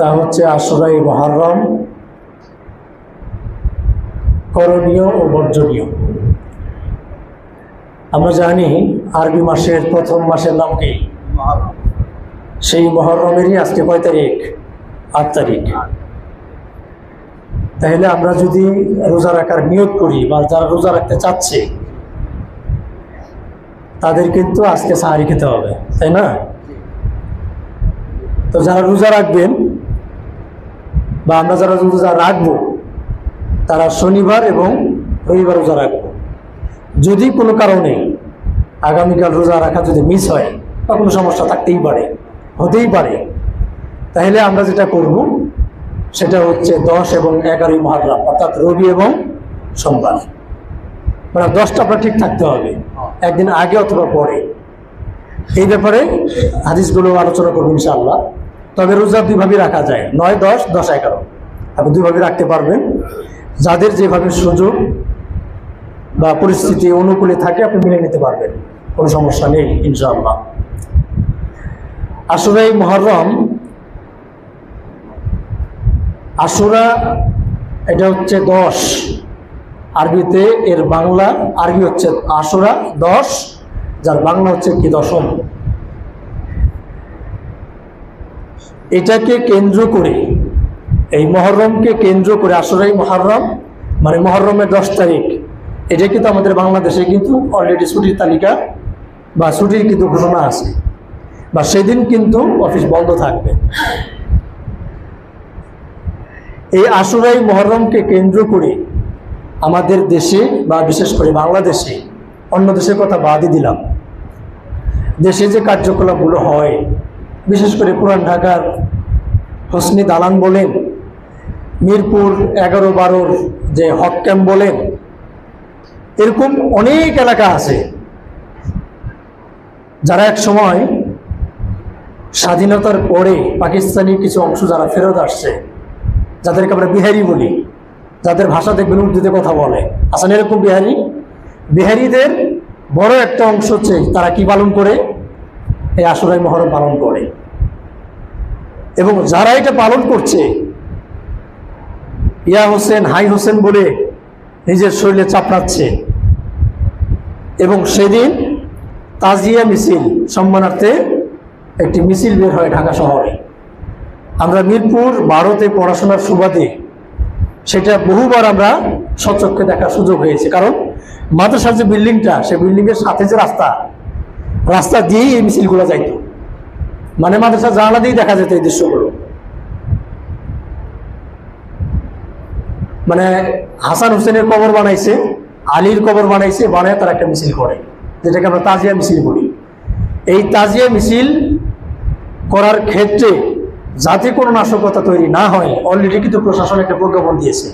তা হচ্ছে আশুরাই মহারম করণীয় ও বর্জনীয়। আমরা জানি আরবি মাসের প্রথম মাসের নাম কি? সেই মহরমেরই আজকে কয় তারিখ? আট তারিখ। তাহলে আমরা যদি রোজা রাখার নিয়োগ করি বা যারা রোজা রাখতে চাচ্ছে, তাদের কিন্তু আজকে সাহারি খেতে হবে, তাই না? তো যারা রোজা রাখবেন বা আমরা যারা রোজা রাখব, তারা শনিবার এবং রবিবার রোজা রাখব। যদি কোনো কারণে আগামীকাল রোজা রাখা যদি মিস হয়, বা কোনো সমস্যা থাকতেই পারে, হতেই পারে, তাহলে আমরা যেটা করব, সেটা হচ্ছে দশ এবং এগারোই মহারাম, অর্থাৎ রবি এবং সোমবার। মানে দশটা আপনার ঠিক থাকতে হবে, একদিন আগে অথবা পরে। এই ব্যাপারে হাদিসগুলো আলোচনা করব ইনশাআল্লাহ। তবে রোজা দুইভাবে রাখা যায়। নয়, দশ দশ, এগারো। আপনি দুইভাবে রাখতে পারবেন। যাদের যেভাবে সুযোগ বা পরিস্থিতি অনুকূলে থাকে, আপনি মেনে নিতে পারবেন। কোনো সমস্যা নেই, ইনশাআল্লাহ। আসলে এই মহরম আশুরা এটা হচ্ছে দশ। আরবিতে এর বাংলা, আরবি হচ্ছে আশুরা দশ। যার বাংলা হচ্ছে কি দশম? এটাকে কেন্দ্র করে, এই মহরমকে কেন্দ্র করে, আসরাই মহরম মানে মহরমের দশ তারিখ, এটা কিন্তু আমাদের বাংলাদেশে কিন্তু অলরেডি ছুটির তালিকা বা ছুটির কিন্তু ঘোষণা আছে। বা সেদিন কিন্তু অফিস বন্ধ থাকবে। এই আশুরাই মহরমকে কেন্দ্র করে আমাদের দেশে বা বিশেষ করে বাংলাদেশে, অন্য দেশের কথা বাদই দিলাম। দেশে যে কার্যকলাপগুলো হয় বিশেষ করে পুরান ঢাকার হোসনি দালান বলেন, মিরপুর এগারো বারোর যে হক ক্যাম্প বলেন, এরকম অনেক এলাকা আছে যারা এক সময় স্বাধীনতার পরে পাকিস্তানি কিছু অংশ যারা ফেরত আসছে, যাদেরকে আমরা বিহারি বলি, যাদের ভাষা দেখবেন উর্দুতে কথা বলে। আসলে এরকম বিহারি? বিহারিদের বড় একটা অংশ হচ্ছে তারা কি পালন করে? এই আসরাই মহরম পালন করে। এবং যারা এটা পালন করছে, ইয়া হোসেন, হাই হোসেন বলে নিজের শরীরে চাপড়াচ্ছে। এবং সেদিন তাজিয়া মিছিল, সম্মানার্থে একটি মিছিল বের হয় ঢাকা শহরে। আমরা মিরপুর ভারতে পড়াশোনার সুবাদে সেটা বহুবার আমরা সচক্ষে দেখার সুযোগ হয়েছে। কারণ মাদ্রাসার যে বিল্ডিংটা সেই বিল্ডিংয়ের সাথে যে রাস্তা রাস্তা দিয়েই এই মিছিলগুলো যাইতো। মানে মাদ্রাসা জানালা দিয়েই দেখা যেত এই দৃশ্যগুলো। মানে হাসান হোসেনের কবর বানাইছে, আলীর কবর বানাইছে, বানায় তারা একটা মিছিল করে, যেটাকে আমরা তাজিয়া মিছিল করি এই তাজিয়া মিছিল করার ক্ষেত্রে যাতে কোনো নাশকতা তৈরি না হয় অলরেডি কিন্তু প্রশাসন একটা প্রজ্ঞাপন দিয়েছে।